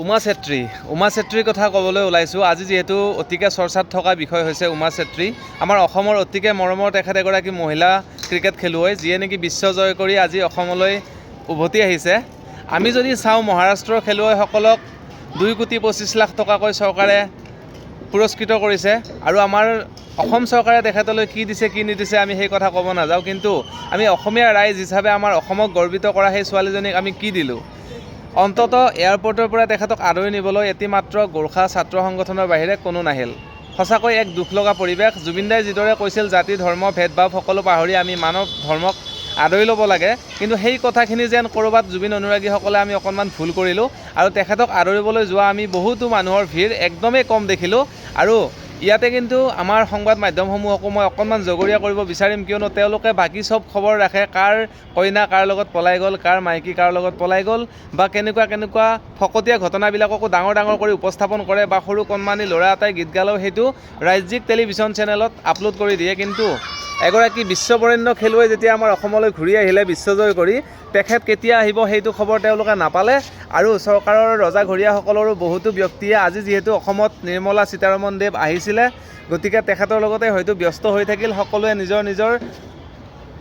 উমা চেত্ৰী উমা চেত্ৰীৰ কথা ক'বলৈ ওলাইছোঁ। আজি যিহেতু অতিকে চৰ্চাত থকা বিষয় হৈছে উমা চেত্ৰী আমাৰ অসমৰ অতিকে মৰমৰ তেখেত এগৰাকী মহিলা ক্ৰিকেট খেলুৱৈ, যিয়ে নেকি বিশ্ব জয় কৰি আজি অসমলৈ উভতি আহিছে। আমি যদি চাওঁ মহাৰাষ্ট্ৰৰ খেলুৱৈসকলক, দুই কোটি পঁচিছ লাখ টকাকৈ চৰকাৰে পুৰস্কৃত কৰিছে। আৰু আমাৰ অসম চৰকাৰে তেখেতলৈ কি দিছে, কি নিদিছে, আমি সেই কথা ক'ব নাযাওঁ। কিন্তু আমি অসমীয়া ৰাইজ হিচাপে আমাৰ অসমক গৰ্বিত কৰা সেই ছোৱালীজনীক আমি কি দিলোঁ? অন্তত এয়াৰপৰ্টৰ পৰা তেখেতক আদৰি নিবলৈ এটি মাত্ৰ গোৰ্খা ছাত্ৰ সংগঠনৰ বাহিৰে কোনো নাহিল। সঁচাকৈ এক দুখ লগা পৰিৱেশ জুবিনদাই যিদৰে কৈছিল, জাতি, ধৰ্ম, ভেদভাৱ সকলো পাহৰি আমি মানৱ ধৰ্মক আদৰি ল'ব লাগে। কিন্তু সেই কথাখিনি যেন ক'ৰবাত জুবিন অনুৰাগীসকলে আমি অকণমান ভুল কৰিলোঁ আৰু তেখেতক আদৰিবলৈ যোৱা আমি বহুতো মানুহৰ ভিৰ একদমেই কম দেখিলোঁ। আৰু ইয়াতে কিন্তু আমাৰ সংবাদ মাধ্যমসমূহকো মই অকণমান জগৰীয়া কৰিব বিচাৰিম কিয়নো তেওঁলোকে বাকী চব খবৰ ৰাখে, কাৰ কইনা কাৰ লগত পলাই গ'ল, কাৰ মাইকী কাৰ লগত পলাই গ'ল, বা কেনেকুৱা কেনেকুৱা ফকতীয়া ঘটনাবিলাককো ডাঙৰ ডাঙৰ কৰি উপস্থাপন কৰে, বা সৰু কণমানি ল'ৰা এটাই গীত গালেও সেইটো ৰাজ্যিক টেলিভিশ্যন চেনেলত আপলোড কৰি দিয়ে। কিন্তু এগৰাকী বিশ্ববৰেণ্য খেলুৱৈ যেতিয়া আমাৰ অসমলৈ ঘূৰি আহিলে বিশ্বজয় কৰি, তেখেত কেতিয়া আহিব সেইটো খবৰ তেওঁলোকে নাপালে। আৰু চৰকাৰৰ ৰজাঘৰীয়াসকলৰো বহুতো ব্যক্তিয়ে আজি যিহেতু অসমত নিৰ্মলা সীতাৰমণ দেৱ আহিছিলে, গতিকে তেখেতৰ লগতে হয়তো ব্যস্ত হৈ থাকিল, সকলোৱে নিজৰ নিজৰ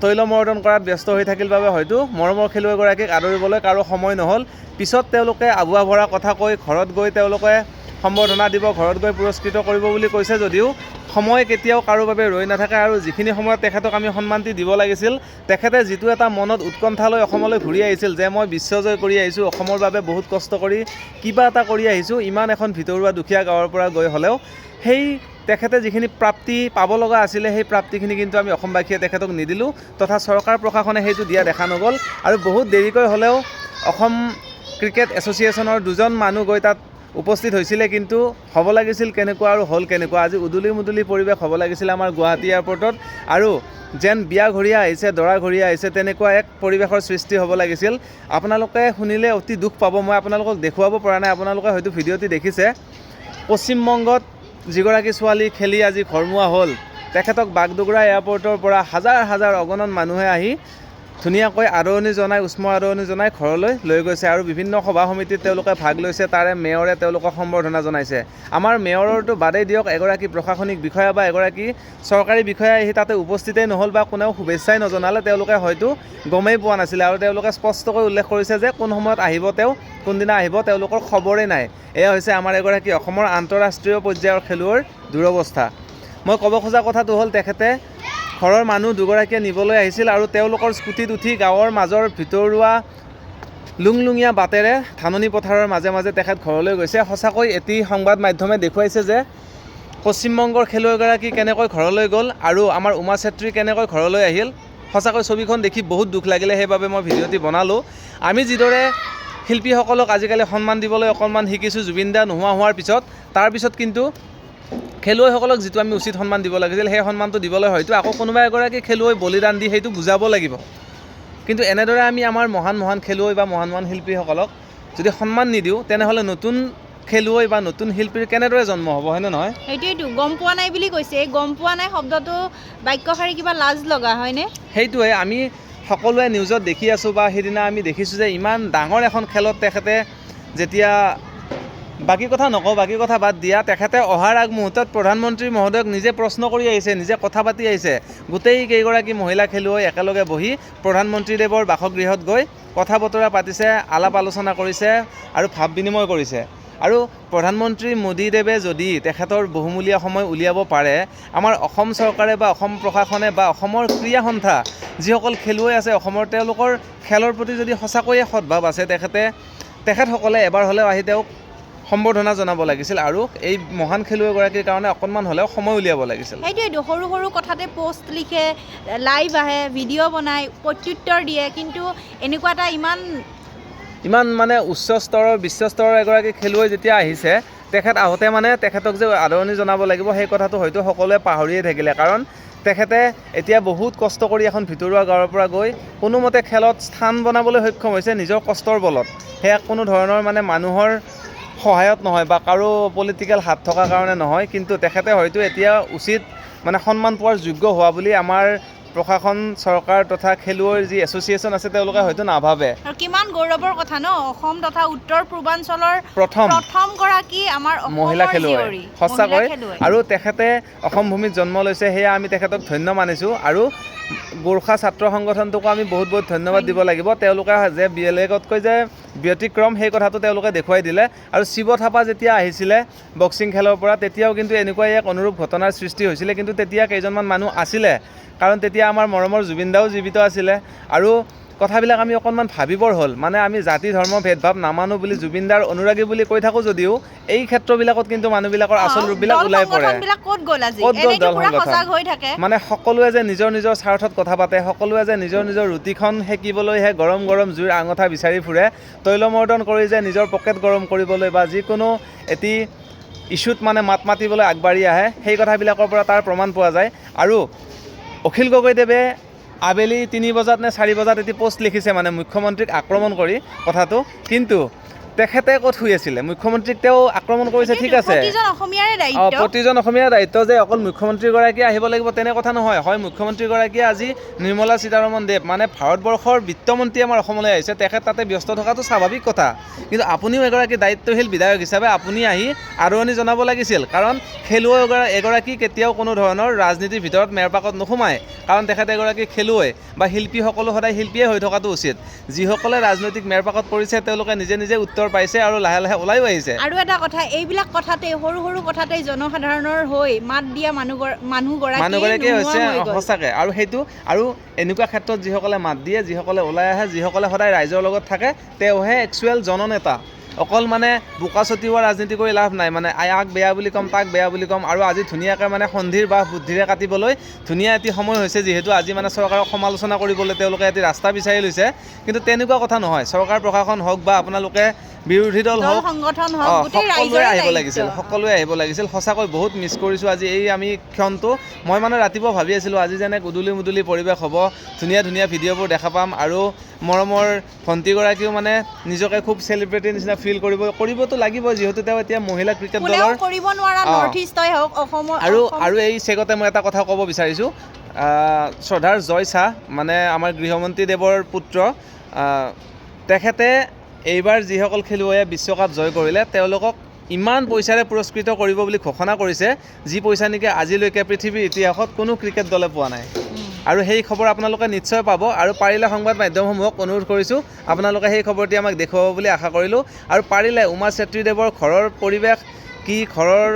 তৈলমৰ্দন কৰাত ব্যস্ত হৈ থাকিল বাবে হয়তো মৰমৰ খেলুৱৈগৰাকীক আদৰিবলৈ কাৰো সময় নহ'ল। পিছত তেওঁলোকে আবুৱা ভৰা কথা কৈ ঘৰত গৈ তেওঁলোকে সম্বৰ্ধনা দিব, ঘৰত গৈ পুৰস্কৃত কৰিব বুলি কৈছে যদিও সময় কেতিয়াও কাৰো বাবে ৰৈ নাথাকে আৰু যিখিনি সময়ত তেখেতক আমি সন্মানটি দিব লাগিছিল, তেখেতে যিটো এটা মনত উৎকণ্ঠা লৈ অসমলৈ ঘূৰি আহিছিল যে মই বিশ্বজয় কৰি আহিছোঁ, অসমৰ বাবে বহুত কষ্ট কৰি কিবা এটা কৰি আহিছোঁ, ইমান এখন ভিতৰুৱা দুখীয়া গাঁৱৰ পৰা গৈ হ'লেও সেই তেখেতে যিখিনি প্ৰাপ্তি পাব লগা আছিলে, সেই প্ৰাপ্তিখিনি কিন্তু আমি অসমবাসীয়ে তেখেতক নিদিলোঁ তথা চৰকাৰ প্ৰশাসনে সেইটো দিয়া দেখা নগ'ল আৰু বহুত দেৰিকৈ হ'লেও অসম ক্ৰিকেট এছ'চিয়েশ্যনৰ দুজন মানুহ গৈ তাত উপস্থিত হৈছিলে কিন্তু হ'ব লাগিছিল কেনেকুৱা আৰু হ'ল কেনেকুৱা। আজি উদুলি মুদুলি পৰিৱেশ হ'ব লাগিছিল আমাৰ গুৱাহাটী এয়াৰপৰ্টত। আৰু যেন বিয়া ঘৰীয়া আহিছে, দৰা ঘৰীয়া আহিছে, তেনেকুৱা এক পৰিৱেশৰ সৃষ্টি হ'ব লাগিছিল। আপোনালোকে শুনিলে অতি দুখ পাব। মই আপোনালোকক দেখুৱাব পৰা নাই। আপোনালোকে হয়তো ভিডিঅ'টি দেখিছে। পশ্চিমবংগত যিগৰাকী ছোৱালী খেলি আজি ঘৰমুৱা হ'ল। তেখেতক বাগডোগৰা এয়াৰপৰ্টৰ পৰা হাজাৰ হাজাৰ অগণন মানুহে আহি ধুনীয়াকৈ আদৰণি জনাই, উষ্ম আদৰণি জনাই ঘৰলৈ লৈ গৈছে আৰু বিভিন্ন সভা সমিতিত তেওঁলোকে ভাগ লৈছে, তাৰে মেয়ৰে তেওঁলোকক সম্বৰ্ধনা জনাইছে। আমাৰ মেয়ৰৰটো বাদেই দিয়ক, এগৰাকী প্ৰশাসনিক বিষয়া বা এগৰাকী চৰকাৰী বিষয়া আহি তাতে উপস্থিতেই নহ'ল বা কোনেও শুভেচ্ছাই নজনালে, তেওঁলোকে হয়তো গমেই পোৱা নাছিলে আৰু তেওঁলোকে স্পষ্টকৈ উল্লেখ কৰিছে যে কোন সময়ত আহিব তেওঁ, কোনদিনা আহিব, তেওঁলোকৰ খবৰেই নাই। এয়া হৈছে আমাৰ এগৰাকী অসমৰ আন্তঃৰাষ্ট্ৰীয় পৰ্যায়ৰ খেলুৱৈৰ দুৰৱস্থা। মই ক'ব খোজা কথাটো হ'ল তেখেতে ঘৰৰ মানুহ দুগৰাকীয়ে নিবলৈ আহিছিল আৰু তেওঁলোকৰ স্কুটিত উঠি গাঁৱৰ মাজৰ ভিতৰুৱা লুংলুঙীয়া বাটেৰে ধাননি পথাৰৰ মাজে মাজে তেখেত ঘৰলৈ গৈছে। সঁচাকৈ এটি সংবাদ মাধ্যমে দেখুৱাইছে যে পশ্চিমবংগৰ খেলুৱৈগৰাকী কেনেকৈ ঘৰলৈ গ'ল আৰু আমাৰ উমা চেত্ৰী কেনেকৈ ঘৰলৈ আহিল। সঁচাকৈ ছবিখন দেখি বহুত দুখ লাগিলে, সেইবাবে মই ভিডিঅ'টি বনালোঁ। আমি যিদৰে শিল্পীসকলক আজিকালি সন্মান দিবলৈ অকণমান শিকিছোঁ, জুবিন দা নোহোৱা হোৱাৰ পিছত তাৰপিছত কিন্তু খেলুৱৈসকলক যিটো আমি উচিত সন্মান দিব লাগিছিল সেই সন্মানটো দিবলৈ হয়তো আকৌ কোনোবা এগৰাকী খেলুৱৈ বলিদান দি সেইটো বুজাব লাগিব। কিন্তু এনেদৰে আমি আমাৰ মহান মহান খেলুৱৈ বা মহান মহান শিল্পীসকলক যদি সন্মান নিদিওঁ তেনেহ'লে নতুন খেলুৱৈ বা নতুন শিল্পীৰ কেনেদৰে জন্ম হ'ব হয়নে নহয়? সেইটোৱেইটো গম পোৱা নাই বুলি কৈছে। এই গম পোৱা নাই শব্দটো বাক্যশাৰী কিবা লাজ লগা হয়নে? সেইটোৱে আমি সকলোৱে নিউজত দেখি আছোঁ বা সেইদিনা আমি দেখিছোঁ যে ইমান ডাঙৰ এখন খেলত তেখেতে যেতিয়া বাকী কথা নকওঁ, বাকী কথা বাদ দিয়া। তেখেতে অহাৰ আগমুহূৰ্তত প্ৰধানমন্ত্ৰী মহোদয়ক নিজে প্ৰশ্ন কৰি আহিছে, নিজে কথা পাতি আহিছে। গোটেই কেইগৰাকী মহিলা খেলুৱৈ একেলগে বহি প্ৰধানমন্ত্ৰীদেৱৰ বাসগৃহত গৈ কথা বতৰা পাতিছে, আলাপ আলোচনা কৰিছে আৰু ভাৱ বিনিময় কৰিছে। আৰু প্ৰধানমন্ত্ৰী মোদীদেৱে যদি তেখেতৰ বহুমূলীয়া সময় উলিয়াব পাৰে, আমাৰ অসম চৰকাৰে বা অসম প্ৰশাসনে বা অসমৰ ক্ৰীড়া সন্থা যিসকল খেলুৱৈ আছে, অসমৰ তেওঁলোকৰ খেলৰ প্ৰতি যদি সঁচাকৈয়ে সদ্ভাৱ আছে, তেখেতে তেখেতসকলে এবাৰ হ'লেও আহি তেওঁক সম্বৰ্ধনা জনাব লাগিছিল আৰু এই মহান খেলুৱৈগৰাকীৰ কাৰণে অকণমান হ'লেও সময় উলিয়াব লাগিছিল। সেইটোৱেইটো সৰু সৰু কথাতে পষ্ট লিখে লাইভ আহে ভিডিঅ' বনায় প্ৰত্যুত্তৰ দিয়ে কিন্তু এনেকুৱা এটা ইমান ইমান মানে উচ্চ স্তৰৰ বিশ্ব স্তৰৰ এগৰাকী খেলুৱৈ যেতিয়া আহিছে তেখেত আহোঁতে মানে তেখেতক যে আদৰণি জনাব লাগিব সেই কথাটো হয়তো সকলোৱে পাহৰিয়ে থাকিলে। কাৰণ তেখেতে এতিয়া বহুত কষ্ট কৰি এখন ভিতৰুৱা গাঁৱৰ পৰা গৈ কোনোমতে খেলত স্থান বনাবলৈ সক্ষম হৈছে নিজৰ কষ্টৰ বলত। সেয়া কোনো ধৰণৰ মানে মানুহৰ সহায়ত নহয় বা কাৰো পলিটিকেল হাত থকাৰ কাৰণে নহয়, কিন্তু তেখেতে হয়তো এতিয়া উচিত মানে সন্মান পোৱাৰ যোগ্য হোৱা বুলি আমাৰ প্ৰশাসন চৰকাৰ তথা খেলুৱৈৰ যি এছ'চিয়েশ্যন আছে তেওঁলোকে হয়তো নাভাবে। আৰু কিমান গৌৰৱৰ কথা ন? অসম তথা উত্তৰ পূৰ্বাঞ্চলৰ প্ৰথম। প্ৰথম গৰাকী আমাৰ মহিলা খেলুৱৈ। সঁচাকৈ। আৰু তেখেতে অসম ভূমিত জন্ম লৈছে সেয়া আমি তেখেতক ধন্য মানিছোঁ। আৰু গোৰ্খা ছাত্ৰ সংগঠনটোকো আমি বহুত বহুত ধন্যবাদ দিব লাগিব। তেওঁলোকে যে বেলেগতকৈ যে ব্যতিক্ৰম সেই কথাটো তেওঁলোকে দেখুৱাই দিলে। আৰু শিৱ থাপা যেতিয়া আহিছিলে বক্সিং খেলৰ পৰা তেতিয়াও কিন্তু এনেকুৱাই এক অনুৰূপ ঘটনাৰ সৃষ্টি হৈছিলে। কিন্তু তেতিয়া কেইজনমান মানুহ আছিলে। কাৰণ তেতিয়া আমাৰ মৰমৰ জুবিন দাও জীৱিত আছিলে। আৰু কথাবিলাক আমি অকণমান ভাবিবৰ হ'ল। মানে আমি জাতি ধৰ্ম ভেদভাৱ নামানো বুলি জুবিনদাৰ অনুৰাগী বুলি কৈ থাকোঁ যদিও এই ক্ষেত্ৰবিলাকত কিন্তু মানুহবিলাকৰ আচল ৰূপবিলাক ওলাই পৰে। ক'ত গ'ল দল মানে সকলোৱে যে নিজৰ নিজৰ স্বাৰ্থত কথা পাতে সকলোৱে যে নিজৰ নিজৰ ৰুটিখন সেকিবলৈহে গৰম গৰম জুইৰ আঙঠা বিচাৰি ফুৰে তৈলমৰ্দন কৰি যে নিজৰ পকেট গৰম কৰিবলৈ বা যিকোনো এটি ইছ্যুত মানে মাত মাতিবলৈ আগবাঢ়ি আহে সেই কথাবিলাকৰ পৰা তাৰ প্ৰমাণ পোৱা যায়। আৰু অখিল গগৈদেৱে আবেলি তিনি বজাত নে চাৰি বজাত এটি পোষ্ট লিখিছে মানে মুখ্যমন্ত্ৰীক আক্ৰমণ কৰি কথাটো। কিন্তু তেখেতে ক'ত শুই আছিলে। মুখ্যমন্ত্ৰীক তেওঁ আক্ৰমণ কৰিছে ঠিক আছে। অ, প্ৰতিজন অসমীয়াৰ দায়িত্ব যে অকল মুখ্যমন্ত্ৰীগৰাকীয়ে আহিব লাগিব তেনে কথা নহয়। হয় মুখ্যমন্ত্ৰীগৰাকীয়ে আজি নিৰ্মলা সীতাৰমণ দেৱ মানে ভাৰতবৰ্ষৰ বিত্তমন্ত্ৰী আমাৰ অসমলৈ আহিছে। তেখেত তাতে ব্যস্ত থকাটো স্বাভাৱিক কথা। কিন্তু আপুনিও এগৰাকী দায়িত্বশীল বিধায়ক হিচাপে আপুনি আহি আদৰণি জনাব লাগিছিল। কাৰণ খেলুৱৈ এগৰা- এগৰাকী কেতিয়াও কোনো ধৰণৰ ৰাজনীতিৰ ভিতৰত মেৰপাকত নোসোমায়। কাৰণ তেখেত এগৰাকী খেলুৱৈ বা শিল্পীসকলো সদায় শিল্পীয়ে হৈ থকাটো উচিত। যিসকলে ৰাজনৈতিক মেৰপাকত পৰিছে তেওঁলোকে নিজে নিজে উত্তৰ পাইছে আৰু লাহে লাহে ওলাইও আহিছে। আৰু এটা কথা এইবিলাক কথাতে সৰু সৰু কথাতে জনসাধাৰণৰ হৈ মাত দিয়া মানুহ মানুহগৰাকীয়ে হৈছে মানুহগৰাকী সঁচাকৈ। আৰু সেইটো আৰু এনেকুৱা ক্ষেত্ৰত যিসকলে মাত দিয়ে যিসকলে ওলাই আহে যিসকলে সদায় ৰাইজৰ লগত থাকে তেওঁহে একচুৱেল জননেতা। অকল মানে বোকা ছটিওৱা ৰাজনীতি কৰি লাভ নাই। মানে আয়াক বেয়া বুলি ক'ম তাক বেয়া বুলি ক'ম আৰু আজি ধুনীয়াকৈ মানে সন্ধিৰ বাহ বুদ্ধিৰে কাটিবলৈ ধুনীয়া এটি সময় হৈছে যিহেতু আজি মানে চৰকাৰক সমালোচনা কৰিবলৈ তেওঁলোকে এটি ৰাস্তা বিচাৰি লৈছে। কিন্তু তেনেকুৱা কথা নহয়। চৰকাৰ প্ৰশাসন হওক বা আপোনালোকে বিৰোধী দল হওক সকলোৱে আহিব লাগিছিল সকলোৱে আহিব লাগিছিল। সঁচাকৈ বহুত মিছ কৰিছোঁ আজি এই আমি ক্ষণটো। মই মানে ৰাতিপুৱা ভাবি আছিলোঁ আজি যেনে গধূলি মুদূলি পৰিৱেশ হ'ব ধুনীয়া ধুনীয়া ভিডিঅ'বোৰ দেখা পাম আৰু মৰমৰ ভণ্টিগৰাকীও মানে নিজকে খুব চেলিব্ৰিটিৰ নিচিনা ফিল কৰিব কৰিবতো লাগিব যিহেতু তেওঁ এতিয়া মহিলা ক্ৰিকেট দলৰ আৰু আৰু এই চেগতে মই এটা কথা ক'ব বিচাৰিছোঁ। শ্ৰদ্ধাৰ জয় শ্বাহ মানে আমাৰ গৃহমন্ত্ৰী দেৱৰ পুত্ৰ তেখেতে এইবাৰ যিসকল খেলুৱৈয়ে বিশ্বকাপ জয় কৰিলে তেওঁলোকক ইমান পইচাৰে পুৰস্কৃত কৰিব বুলি ঘোষণা কৰিছে যি পইচা নেকি আজিলৈকে পৃথিৱীৰ ইতিহাসত কোনো ক্ৰিকেট দলে পোৱা নাই। আৰু সেই খবৰ আপোনালোকে নিশ্চয় পাব আৰু পাৰিলে সংবাদ মাধ্যমসমূহক অনুৰোধ কৰিছোঁ আপোনালোকে সেই খবৰটি আমাক দেখুৱাব বুলি আশা কৰিলোঁ আৰু পাৰিলে উমা চেত্ৰীদেৱৰ ঘৰৰ পৰিৱেশ কি ঘৰৰ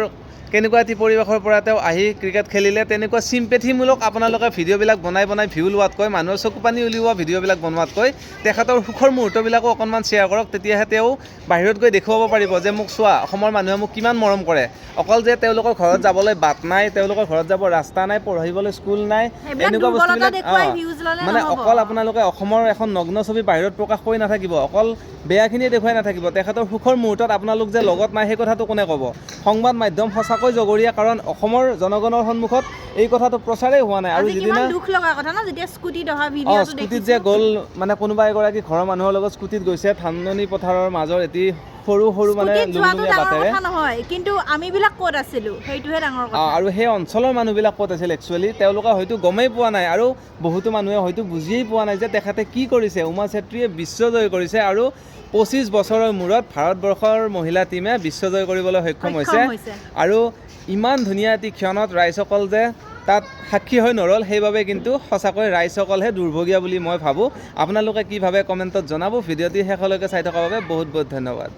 কেনেকুৱা এটি পৰিৱেশৰ পৰা তেওঁ আহি ক্ৰিকেট খেলিলে তেনেকুৱা চিম্পেথিমূলক আপোনালোকে ভিডিঅ'বিলাক বনাই বনাই ভিউ লোৱাতকৈ মানুহৰ চকু পানী উলিওৱা ভিডিঅ'বিলাক বনোৱাতকৈ তেখেতৰ সুখৰ মুহূৰ্তবিলাকো অকণমান শ্বেয়াৰ কৰক তেতিয়াহে তেওঁ বাহিৰত গৈ দেখুৱাব পাৰিব যে মোক চোৱা অসমৰ মানুহে মোক কিমান মৰম কৰে। অকল যে তেওঁলোকৰ ঘৰত যাবলৈ বাট নাই তেওঁলোকৰ ঘৰত যাব ৰাস্তা নাই পঢ়িবলৈ স্কুল নাই এনেকুৱা বস্তুবিলাক মানে অকল আপোনালোকে অসমৰ এখন নগ্ন ছবি বাহিৰত প্ৰকাশ কৰি নাথাকিব অকল বেয়াখিনিয়ে দেখুৱাই নাথাকিব তেখেতৰ সুখৰ মুহূৰ্তত আপোনালোক যে লগত নাই সেই কথাটো কোনে ক'ব? সংবাদ মাধ্যম সঁচাকৈ জগৰীয়া কাৰণ অসমৰ জনগণৰ সন্মুখত এই কথাটো প্ৰচাৰেই হোৱা নাই। আৰু যিদিনা দুখ লগা কথা ন যেতিয়া স্কুটিত অহা অঁ ভিডিঅ'টো স্কুটিত যে গ'ল মানে কোনোবা এগৰাকী ঘৰৰ মানুহৰ লগত স্কুটিত গৈছে ধাননি পথাৰৰ মাজৰ এটি সৰু সৰু মানে বাটেৰে। নহয় কিন্তু আমিবিলাক ক'ত আছিলোঁ? সেইটোহে ডাঙৰ কথা। আৰু সেই অঞ্চলৰ মানুহবিলাক ক'ত আছিল একচুৱেলি তেওঁলোকে হয়তো গমেই পোৱা নাই আৰু বহুতো মানুহে হয়তো বুজিয়েই পোৱা নাই যে তেখেতে কি কৰিছে। উমা চেত্ৰীয়ে বিশ্বজয় কৰিছে আৰু পঁচিছ বছৰৰ মূৰত ভাৰতবৰ্ষৰ মহিলা টীমে বিশ্বজয় কৰিবলৈ সক্ষম হৈছে। আৰু ইমান ধুনীয়া এটি ক্ষণত ৰাইজসকল যে তাত সাক্ষী হৈ নৰল, সেইবাবে কিন্তু সঁচাকৈ ৰাইজসকলহে দুৰ্ভগীয়া বুলি মই ভাবোঁ। আপোনালোকে কি ভাবে কমেণ্টত জনাব, ভিডিঅ'টি শেষলৈকে চাই থকাৰ বাবে বহুত বহুত ধন্যবাদ।